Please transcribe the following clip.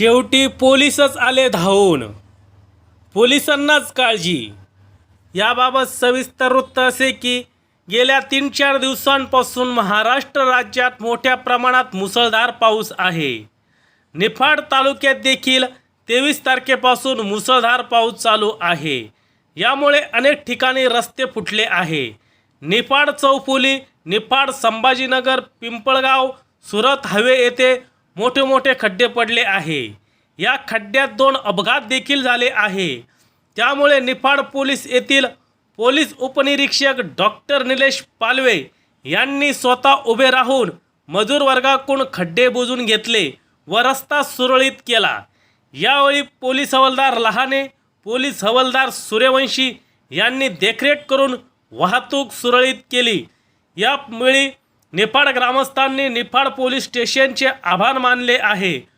शेवटी पोलीसच आले धावून. पोलिसांनाच काळजी. याबाबत सविस्तर वृत्त असे की गेल्या तीन चार दिवसांपासून महाराष्ट्र राज्यात मोठ्या प्रमाणात मुसळधार पाऊस आहे. निफाड तालुक्यात देखील तेवीस तारखेपासून मुसळधार पाऊस चालू आहे. यामुळे अनेक ठिकाणी रस्ते फुटले आहे. निफाड चौफुली निफाड संभाजीनगर पिंपळगाव सुरत हवे येथे मोठे मोठे खड्डे पडले आहे. या खड्ड्यात दोन अपघात देखील झाले आहे. त्यामुळे निफाड पोलीस येथील पोलीस उपनिरीक्षक डॉक्टर निलेश पालवे यांनी स्वतः उभे राहून मजूर वर्गाकडून खड्डे बुजून घेतले व रस्ता सुरळीत केला. यावेळी पोलीस हवालदार लहाने पोलीस हवालदार सूर्यवंशी यांनी देखरेख करून वाहतूक सुरळीत केली. यावेळी निफाड ग्रामस्थांनी निफाड पोलीस स्टेशनचे आभार मानले आहे.